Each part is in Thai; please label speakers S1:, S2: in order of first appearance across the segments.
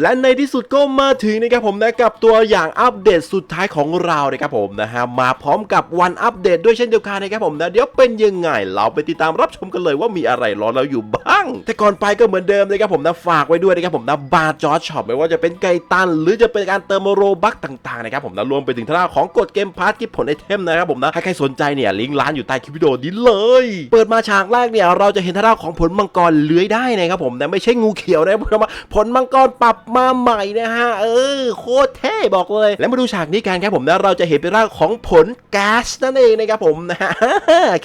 S1: และในที่สุดก็มาถึงนะครับผมนะกับตัวอย่างอัปเดตสุดท้ายของเรานะครับผมนะฮะมาพร้อมกับวันอัปเดตด้วยเช่นเดียวกันนะครับผมนะเดี๋ยวเป็นยังไง เราไปติดตามรับชมกันเลยว่ามีอะไรรอเราอยู่บ้าง แต่ก่อนไปก็เหมือนเดิมนะครับผมนะฝากไว้ด้วยนะครับผมนะบาร์จอช็อปไม่ว่าจะเป็นไก่ตัน หรือจะเป็นการเติมโรบัคต่างๆนะครับผมนะรวมไปถึงทางด้าของกดเกมพาร์ทกิฟผลไอเทมนะครับผมนะใครๆสนใจเนี่ยลิงก์ร้านอยู่ใต้คลิปวิดีโอนี้เลย เปิดมาฉากแรกเนี่ยเราจะเห็นทางด้าของผลมังกรเลื้อยได้นะครับผมนะไม่ใช่งูเขียวนะครับผมนะผลมังกรปรับมาใหม่นะฮะ เออ โคตรเท่บอกเลย แล้วมาดูฉากนี้กันครับผมนะเราจะเห็นเป็นร่างของผลแก๊สนั่นเองนะครับผมนะฮะ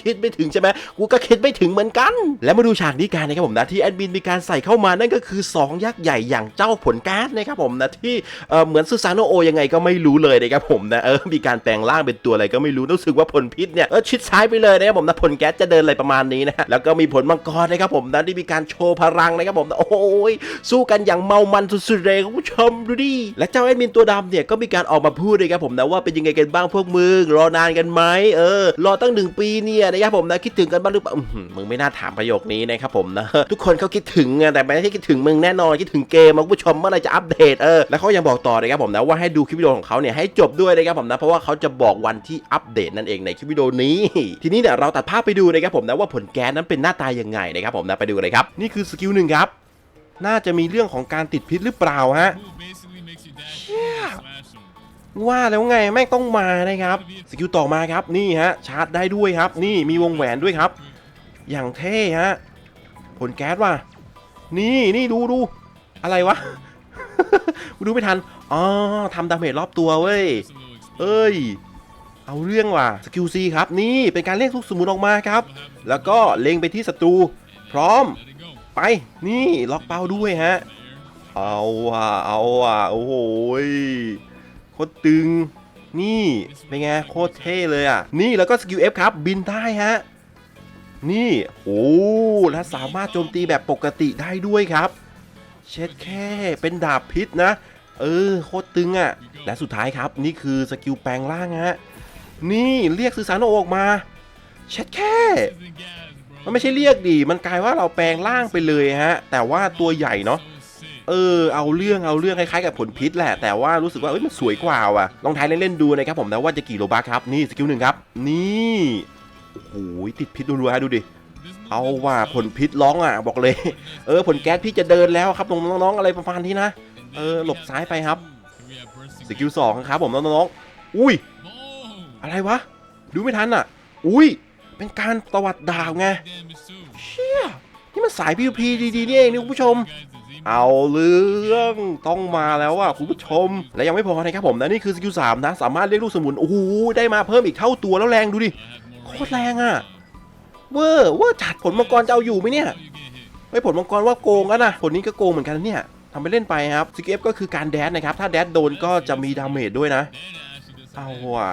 S1: คิดไม่ถึงใช่ไหมกูก็คิดไม่ถึงเหมือนกัน แล้วมาดูฉากนี้กันนะครับผมนะที่แอดมินมีการใส่เข้ามานั่นก็คือ 2 ยักษ์ใหญ่อย่างเจ้าผลแก๊สนะครับผมนะที่เออเหมือนซูซานโนโอยังไงก็ไม่รู้เลยนะครับผมนะเออมีการแปลงร่างเป็นตัวอะไรก็ไม่รู้รู้สึกว่าผลพิษเนี่ยเออชิดซ้ายไปเลยนะครับผมนะผลแก๊สจะเดินอะไรประมาณนี้นะฮะแล้วก็มีผลมังกรนะครับผมนะที่มีการโชว์พลังนะครับผมนะโอ้ยสู้กันอย่างเมามันสุดๆเลยคุณผู้ชมดูดิและเจ้าแอดมินตัวดำเนี่ยก็มีการออกมาพูดเลยครับผมนะว่าเป็นยังไงกันบ้างพวกมึงรอนานกันไหมเออ รอตั้งหนึ่งปีเนี่ยนะครับผมนะคิดถึงกันบ้างหรือเปล่ามึงไม่น่าถามประโยคนี้นะครับผมนะทุกคนเขาคิดถึงไงแต่ไม่ใช่คิดถึงมึงแน่นอนคิดถึงเกมคุณผู้ชมเมื่อไหรจะอัปเดตเออแล้วเขายังบอกต่อนะครับผมนะว่าให้ดูคลิปวิดีโอของเขาเนี่ยให้จบด้วยนะครับผมนะเพราะว่าเขาจะบอกวันที่อัปเดตนั่นเองในคลิปวิดีโอนี้ ทีนี้เนี่ยเราตัดภาพไปดูนะครับผมนะว่าผลแก๊สนั้นเป็นหน้าตายังไงนะครับผมนะไปดูเลยครับนี่คือสกิลหนึ่งครับ น่าจะมีเรื่องของการติดพิษหรือเปล่าฮะว่าแล้วไงแม่งต้องมานะครับสกิลต่อมาครับนี่ฮะชาร์จได้ด้วยครับ นี่มีวงแหวนด้วยครับ อย่างเท่ฮะผลแก๊สว่ะนี่นี่ดูดูอะไรวะดูไม่ทันอ๋อทำดาเมจรอบตัวเว้ยเอ้ย เอาเรื่องว่ะสกิลซีครับ นี่เป็นการเรียกลูกสมุนออกมาครับ แล้วก็เล็งไปที่ศัตรู พร้อม ไป นี่ล็อกเป้าด้วยฮะ เอาว่ะเอาว่ะโอ้โหโคตรตึง นี่เป็นไงโคตรเท่เลยอะ นี่แล้วก็สกิล F ครับ บินได้ฮะ นี่โอ้และสามารถโจมตีแบบปกติได้ด้วยครับ เช็ดแค่เป็นดาบพิษนะ เออโคตรตึงอะ และสุดท้ายครับนี่คือสกิลแปลงร่างฮะ นี่เรียกสื่อสารออกมา เช็ดแค่ มันไม่ใช่เรียกดิมันกลายว่าเราแปลงร่างไปเลยฮะ แต่ว่าตัวใหญ่เนาะเออเอาเรื่องเอาเรื่องคล้ายๆกับผลพิษแหละ แต่ว่ารู้สึกว่าเอ้ยมันสวยกว่าว่ะลองทายเล่นๆดูนะครับผมนะว่าจะกี่โลบัคครับนี่สกิลหนึ่งครับ นี่โอ้โหติดพิษรัวๆฮะดูดิเอาว่าผลพิษร้องอะบอกเลย เออผลแก๊สพี่จะเดินแล้วครับน้องๆอะไรประมาณนี้นะเออหลบซ้ายไปครับสกิลสองครับผมน้องๆอุ้ย อะไรวะ ดูไม่ทันอะ อุ้ย เป็นการตวัดดาวไงเชี่ยนี่มันสาย PVP ดีๆนี่เองนี่คุณผู้ชม เอาเรื่องต้องมาแล้วอะคุณผู้ชม และยังไม่พอนะครับผมนะนี่คือสกิลสามนะ สามารถเรียกลูกสมุนโอ้โหได้มาเพิ่มอีกเท่าตัวแล้วแรงดูดิโคตรแรงอะเวอร์เวอร์จัดผลมังกรจะเอาอยู่ไหมเนี่ยไอ้ยผลมังกรว่าโกงกันนะผลนี้ก็โกงเหมือนกันเนี่ยทำไปเล่นไปครับสกิลก็คือการแดดนะครับ ถ้าแดดโดนก็จะมีดาเมจด้วยนะ เอาว่ะ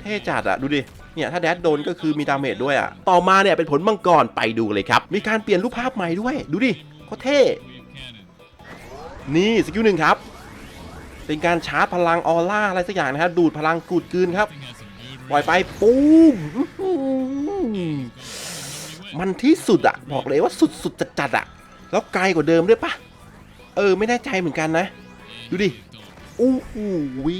S1: เท่จัดอะดูดิ เนี่ยถ้าแดดโดนก็คือมีดาเมจด้วยอะต่อมาเนี่ยเป็นผลมังกรไปดูเลยครับ มีการเปลี่ยนรูปภาพใหม่ด้วย ดูดิโคตรเท่ นี่สกิลหนึ่งครับ เป็นการชาร์จพลังออร่าอะไรสักอย่างนะครับดูดพลังกูดกืนครับ ปล่อยไปปุ้มมันที่สุดอะบอกเลยว่าสุดๆจัดๆอะแล้วไกลกว่าเดิมด้วยปะเออไม่แน่ใจเหมือนกันนะ ดูดิ อู้หูวิ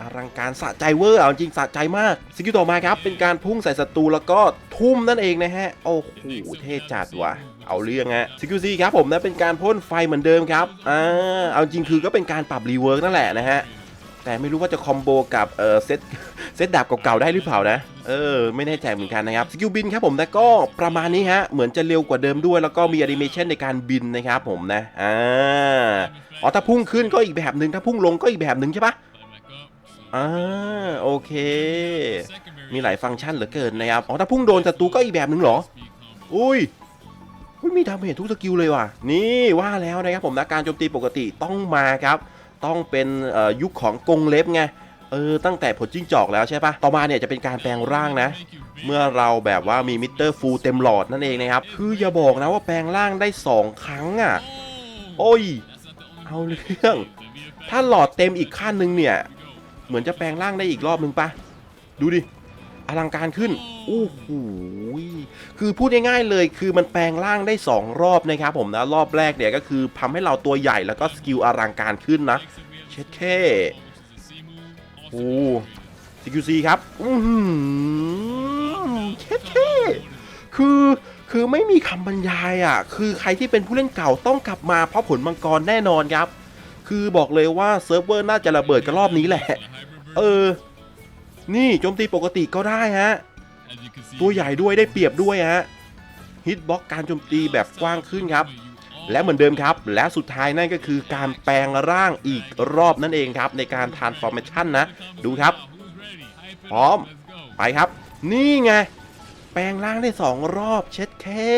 S1: อลังการสะใจเวอร์เอาจริงสะใจมากสกิลต่อมาครับ เป็นการพุ่งใส่ศัตรูแล้วก็ทุ่มนั่นเองนะฮะ โอ้โหเท่จัดว่ะ เอาเรื่องฮะสกิลซีครับผมนะเป็นการพ่นไฟเหมือนเดิมครับอ่าเอาจริงคือก็เป็นการปรับรีเวิร์กนั่นแหละนะฮะ แต่ไม่รู้ว่าจะคอมโบกับเออเซตเซตดาบเก่าๆได้หรือเปล่านะ เออ ไม่แน่ใจเหมือนกันนะครับ สกิลบินครับผมแต่ก็ประมาณนี้ฮะ เหมือนจะเร็วกว่าเดิมด้วย แล้วก็มีแอนิเมชันในการบินนะครับผมนะ อ่า อ๋อ ถ้าพุ่งขึ้นก็อีกแบบหนึ่งถ้าพุ่งลงก็อีกแบบหนึ่งใช่ปะอ่า โอเค มีหลายฟังก์ชันเหลือเกินนะครับ อ๋อ ถ้าพุ่งโดนศัตรูก็อีกแบบหนึ่งเหรอ อุ้ยอุ้ยมีดาเมจทุกสกิลเลยว่ะ นี่ว่าแล้วนะครับผมนะการโจมตีปกติต้องมาครับ ต้องเป็นยุคของกงเล็บไงเออตั้งแต่ผลจิ้งจอกแล้วใช่ปะต่อมาเนี่ยจะเป็นการแปลงร่างนะ เมื่อเราแบบว่ามีมิเตอร์ฟูลเต็มหลอดนั่นเองนะครับ คืออย่าบอกนะว่าแปลงร่างได้ 2 ครั้งอะ โอ้ย เอาเรื่อง ถ้าหลอดเต็มอีกขั้นหนึ่งเนี่ย เหมือนจะแปลงร่างได้อีกรอบนึงปะดูดิ อลังการขึ้นโอ้โหคือพูดง่ายๆเลยคือมันแปลงร่างได้ 2 รอบนะครับผมนะรอบแรกเนี่ยก็คือทำให้เราตัวใหญ่แล้วก็สกิลอลังการขึ้นนะ เช็ดแค่โอ้ซีคิวซีครับอือหือเช็ดแค่คือคือไม่มีคำบรรยายอะ คือใครที่เป็นผู้เล่นเก่าต้องกลับมาเพราะผลมังกรแน่นอนครับ คือบอกเลยว่าเซิร์ฟเวอร์น่าจะระเบิดกันรอบนี้แหละ เออ นี่โจมตีปกติก็ได้ฮะ ตัวใหญ่ด้วยได้เปรียบด้วยฮะฮิตบ็อกการโจมตีแบบกว้างขึ้นครับ และเหมือนเดิมครับ และสุดท้ายนั่นก็คือการแปลงร่างอีกรอบนั่นเองครับ ในการ transformation นะ ดูครับ พร้อม ไปครับ นี่ไง แปลงร่างได้ 2 รอบเช็ดแค่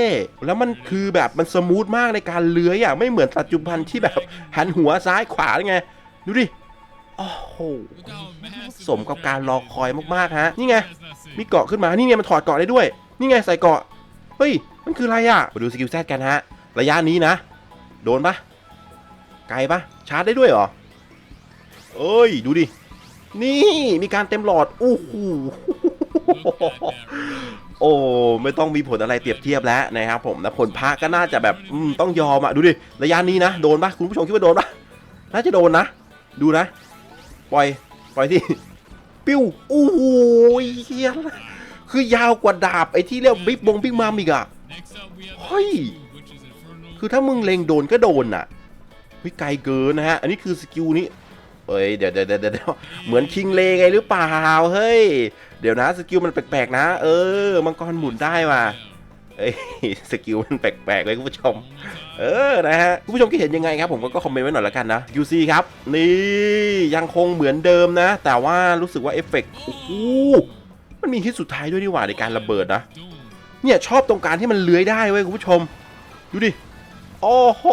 S1: แล้วมันคือแบบมันสมูทมากในการเลื้อยอะไม่เหมือนปัจจุบันที่แบบหันหัวซ้ายขวาไง ดูดิ โอ้โหสมกับการรอคอยมากๆฮะ นี่ไง มีเกาะขึ้นมา นี่ไงมันถอดเกาะได้ด้วย นี่ไงใส่เกาะ เฮ้ย มันคืออะไรอะ มาดูสกิลแซดกันฮะ ระยะนี้นะ โดนปะไกลปะชาร์จได้ด้วยเหรอ เอ้ย ดูดิ นี่ มีการเต็มหลอด โอ้โหโอ้ ไม่ต้องมีผลอะไรเปรียบเทียบแล้วนะครับผมนะผลพระก็น่าจะแบบอืมต้องยอมอะดูดิ ระยะนี้นะ โดนปะคุณผู้ชมคิดว่าโดนปะน่าจะโดนนะ ดูนะ ปล่อย ปล่อยที่ ปิ้วโอ้โหเฮียคือยาวกว่าดาบไอ้ที่เรียกบิ๊กบงบิ๊กมัมอีกอะเฮ้ย คือถ้ามึงเล็งโดนก็โดนน่ะเฮ้ยไกลเกินนะฮะ อันนี้คือสกิลนี้เอ้ยเดี๋ยวเดี๋ยวเดี๋ยวเดี๋ยวเหมือนคิงเลไงหรือเปล่า เฮ้ย เดี๋ยวนะสกิลมันแปลกๆนะ เออ มังกรหมุนได้ว่ะ เอ้ยสกิลมันแปลกๆเลยคุณผู้ชม เออนะฮะคุณผู้ชมคิดเห็นยังไงครับ ผมก็คอมเมนต์ไว้หน่อยละกันนะ UC ครับ นี่ยังคงเหมือนเดิมนะ แต่ว่ารู้สึกว่าเอฟเฟกต์โอ้โหมันมีฮิตสุดท้ายด้วยนี่หว่าในการระเบิดนะ เนี่ยชอบตรงการที่มันเลื้อยได้เว้ยคุณผู้ชม ดูดิ โอ้โห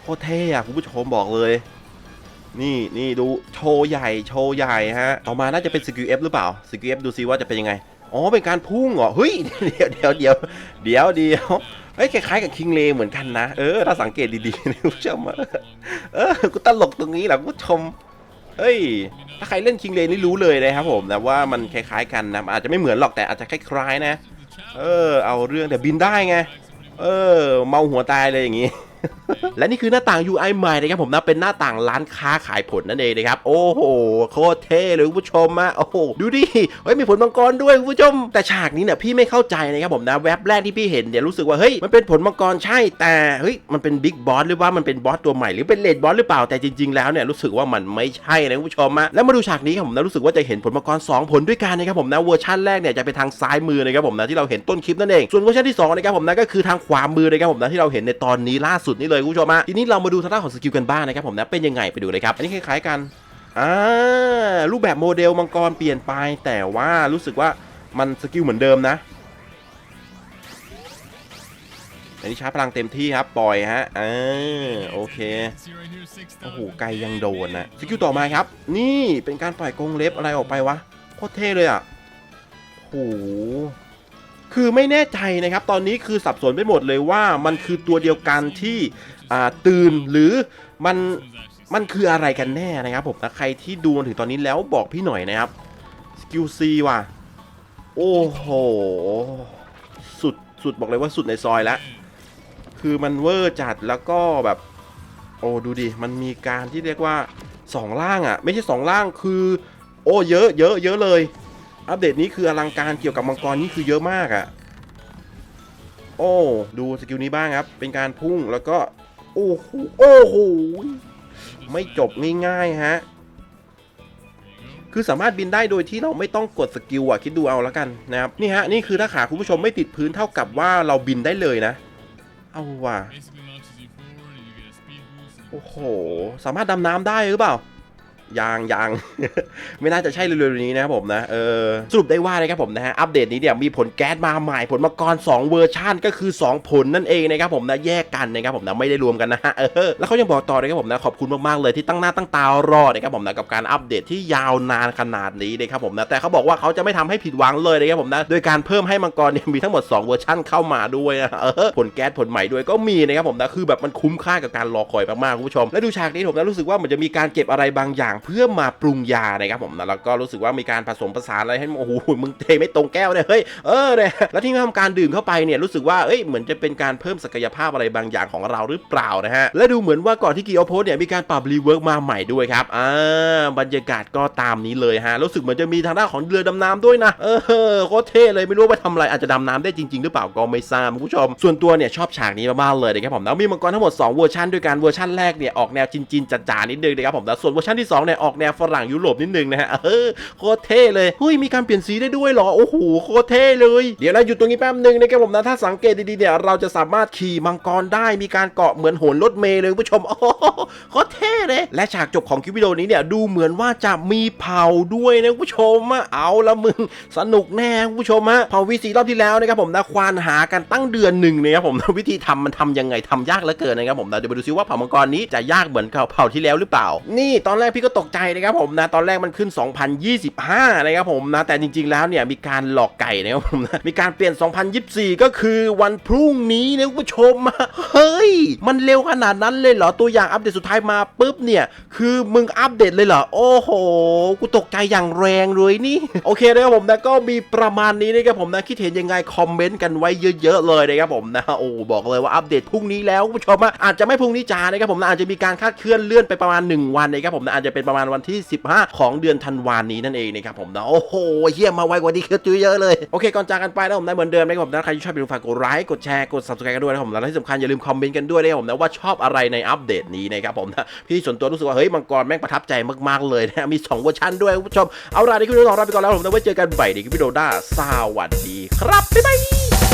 S1: โคตรเท่อะคุณผู้ชมบอกเลยนี่นี่ดูโชว์ใหญ่โชว์ใหญ่ฮะ ต่อมาน่าจะเป็นสกิลเอฟหรือเปล่าสกิลเอฟดูซิว่าจะเป็นยังไง อ๋อเป็นการพุ่งเหรอเฮ้ยเดี๋ยวเดี๋ยวเดี๋ยวเดี๋ยวเดี๋ยวเฮ้ยคล้ายๆกับคิงเลเหมือนกันนะเออถ้าสังเกตดีๆนะคุณผู้ชมเออกูตลกตรงนี้แหละผู้ชมเฮ้ยถ้าใครเล่นคิงเลนี่รู้เลยนะครับผมนะว่ามันคล้ายๆกันนะอาจจะไม่เหมือนหรอกแต่อาจจะคล้ายๆนะ เออ เอาเรื่องแต่บินได้ไงเออ เมาหัวตายเลยอย่างงี้ และนี่คือหน้าต่าง UI ใหม่นะครับผมนะเป็นหน้าต่างร้านค้าขายผลนั่นเองนะครับ โอ้โห โคตรเท่เลยคุณผู้ชมอะโอ้โหดูดิเฮ้ยมีผลมังกรด้วยคุณผู้ชม แต่ฉากนี้เนี่ยพี่ไม่เข้าใจนะครับผมนะแว็บแรกที่พี่เห็นเนี่ยรู้สึกว่าเฮ้ยมันเป็นผลมังกรใช่แต่เฮ้ยมันเป็นบิ๊กบอสหรือว่ามันเป็นบอสตัวใหม่หรือเป็นเลดบอสหรือเปล่าแต่จริง ๆ แล้วเนี่ยรู้สึกว่ามันไม่ใช่นะคุณผู้ชมอะแล้วมาดูฉากนี้ครับผมนะรู้สึกว่าจะเห็นผลมังกรสองผลด้วยกันนะครับผมนะเวอร์ชันแรกเนี่ยจะเป็นทางซ้ายมือนะครับผมนะที่เราเห็นต้นคลิปนั่นเองส่วนเวอร์ชันที่สองนะครับผมนะก็คือทางขวามือนะครับผมนะที่เราเห็นในตอนนี้ล่าสดนี่เลยคุณผู้ชมฮะทีนี้เรามาดูทางด้านของสกิลกันบ้างนะครับผมนะเป็นยังไงไปดูเลยครับอันนี้คล้ายๆกันอ่ารูปแบบโมเดลมังกรเปลี่ยนไป แต่ว่ารู้สึกว่ามันสกิลเหมือนเดิมนะอันนี้ชาร์จพลังเต็มที่ครับปล่อยฮะอ่าโอเคโอ้โหไกลยังโดนนะสกิลต่อมาครับ นี่เป็นการปล่อยกรงเล็บอะไรออกไปวะโคตรเท่เลยอะโห คือไม่แน่ใจนะครับ ตอนนี้คือสับสนไปหมดเลยว่ามันคือตัวเดียวกันที่ตื่นหรือมันมันคืออะไรกันแน่นะครับผมนะใครที่ดูมาถึงตอนนี้แล้วบอกพี่หน่อยนะครับสกิลซีว่ะ โอ้โห สุดสุดบอกเลยว่าสุดในซอยแล้วคือมันเวอร์จัดแล้วก็แบบ โอ้ดูดิ มันมีการที่เรียกว่าสองล่างอะ่ะ ไม่ใช่สองล่างคือ โอ้เยอะเยอะเยอะเลย อัปเดตนี้คืออลังการเกี่ยวกับมังกรนี่คือเยอะมากอะ่ะ โอ้ ดูสกิลนี้บ้างครับ เป็นการพุ่งแล้วก็ โอ้โหโอ้โหไม่จบง่ายๆฮะ คือสามารถบินได้โดยที่เราไม่ต้องกดสกิลอะคิดดูเอาแล้วกันนะครับ นี่ฮะ นี่คือถ้าขาคุณผู้ชมไม่ติดพื้นเท่ากับว่าเราบินได้เลยนะ เอาว่ะโอ้โห สามารถดำน้ำได้หรือเปล่า ยางยาง ไม่น่าจะใช่เร็วๆนี้นะครับผมนะเออสรุปได้ว่านะครับผมนะฮะอัปเดตนี้เนี่ยมีผลแก๊สมาใหม่ผลมังกร2เวอร์ชันก็คือ 2 ผลนั่นเองนะครับผมนะแยกกันนะครับผมนะไม่ได้รวมกันนะฮะเออแล้วเขายังบอกต่อนะครับผมนะขอบคุณมากๆเลยที่ตั้งหน้าตั้งตารอนะครับผมนะกับการอัปเดตที่ยาวนานขนาดนี้นะครับผมนะแต่เขาบอกว่าเขาจะไม่ทำให้ผิดหวังเลยนะครับผมนะโดยการเพิ่มให้มังกรเนี่ยมีทั้งหมด 2 เวอร์ชันเข้ามาด้วยนะเออผลแก๊สผลใหม่ด้วยก็มีนะครับผมนะคือแบบมันคุ้มค่ากับการรอคอยมากๆคุณผู้ชมและดูฉากนี้ผมนะรู้สึกว่ามันจะมีการเก็บอะไรบางอย่างเพื่อมาปรุงยานะครับผมนะแล้วก็รู้สึกว่ามีการผสมผสานอะไรให้โอ้โหมึงเทไม่ตรงแก้วเนี่ยเฮ้ยเออเนี่ยแล้วที่ทำการดื่มเข้าไปเนี่ยรู้สึกว่าเอ้ยเหมือนจะเป็นการเพิ่มศักยภาพอะไรบางอย่างของเราหรือเปล่านะฮะและดูเหมือนว่าก่อนที่กีโอโพสเนี่ยมีการปรับรีเวิร์กมาใหม่ด้วยครับอ่าบรรยากาศก็ตามนี้เลยฮะรู้สึกเหมือนจะมีทางด้านของเรือดำน้ำด้วยนะเออโคตรเท่เลยไม่รู้ว่าทำอะไรอาจจะดำน้ำได้จริง ๆ หรือเปล่าก็ไม่ทราบคุณผู้ชม ส่วนตัวเนี่ยชอบฉากนี้มากๆเลยนะครับผมแล้วมีมังกรทั้งหมด2เวอร์ชันด้วยกันเวอร์ชันแรกเนี่ยออกแนวจีนๆจ๋าๆนิดนึงนะครับผมแล้วส่วนเวอร์ชันที่2เนี่ยออกแนวฝรั่งยุโรปนิดนึงนะฮะเออโคตรเท่เลยเฮ้ยมีการเปลี่ยนสีได้ด้วยเหรอโอ้โหโคตรเท่เลยเดี๋ยวนะอยู่ตรงนี้แป๊บนึงนะครับผมนะถ้าสังเกตดีๆเนี่ยเราจะสามารถขี่มังกรได้มีการเกาะเหมือนโหนรถเมล์เลยผู้ชมโอ้โหโคตรเท่เลยและฉากจบของคลิปวิดีโอนี้เนี่ยดูเหมือนว่าจะมีเผาด้วยนะผู้ชมอะเอาละมึงสนุกแน่ผู้ชมฮะเผาวีซีรอบที่แล้วนะครับผมนะควานหากันตั้งเดือนหนึ่งนะครับผมวิธีทำมันทำยังไงทำยากเหลือเกินนะครับผมนะเดี๋ยวไปดูซิว่าเผามังกรนี้จะยากเหมือนเผาที่แล้วหรือเปล่า นี่ตอนแรกพี่ก็ตกใจนะครับผมนะตอนแรกมันขึ้น 2025 นะครับผมนะแต่จริงๆแล้วเนี่ยมีการหลอกไก่นะครับผมนะมีการเปลี่ยน 2024 ก็คือวันพรุ่งนี้นะคุณผู้ชมเฮ้ย มันเร็วขนาดนั้นเลยเหรอตัวอย่างอัปเดตสุดท้ายมาปุ๊บเนี่ย คือมึงอัปเดตเลยเหรอ โอ้โห กูตกใจอย่างแรงเลยนี่ โอเคนะครับผมนะก็มีประมาณนี้นะครับผมนะคิดเห็นยังไงคอมเมนต์กันไว้เยอะ ๆ เลยนะครับผมนะโอ้บอกเลยว่าอัปเดตพรุ่งนี้แล้วคุณผู้ชมอะอาจจะไม่พรุ่งนี้จ้านะครับผมนะอาจจะมีการคาดเคลื่อนเลื่อนไปประมาณ 1 วันนะครับผมนะอาจจะเป็นประมาณวันที่ 15 ของเดือนธันวานี้นั่นเองนะครับผมนะโอ้โหเฮียมาไวกว่านี้คือจุยเยอะเลยโอเคก่อนจากกันไปนะผมนะเหมือนเดิมนะครับผมนะใครที่ชอบอย่าลืมฝากกดไลค์กดแชร์กด subscribe กันด้วยนะครับผมและที่สำคัญอย่าลืมคอมเมนต์กันด้วยนะครับผมนะว่าชอบอะไรในอัปเดตนี้นะครับผมนะพี่ส่วนตัวรู้สึกว่าเฮ้ยมังกรแม่งประทับใจมากๆเลยนะมีสองเวอร์ชันด้วยคุณผู้ชมเอาล่ะนี่คือเรื่องของเราไปก่อนแล้วผมนะไว้เจอกันใหม่ในคลิปวิดีโอหน้าสวัสดีครับบ๊ายบาย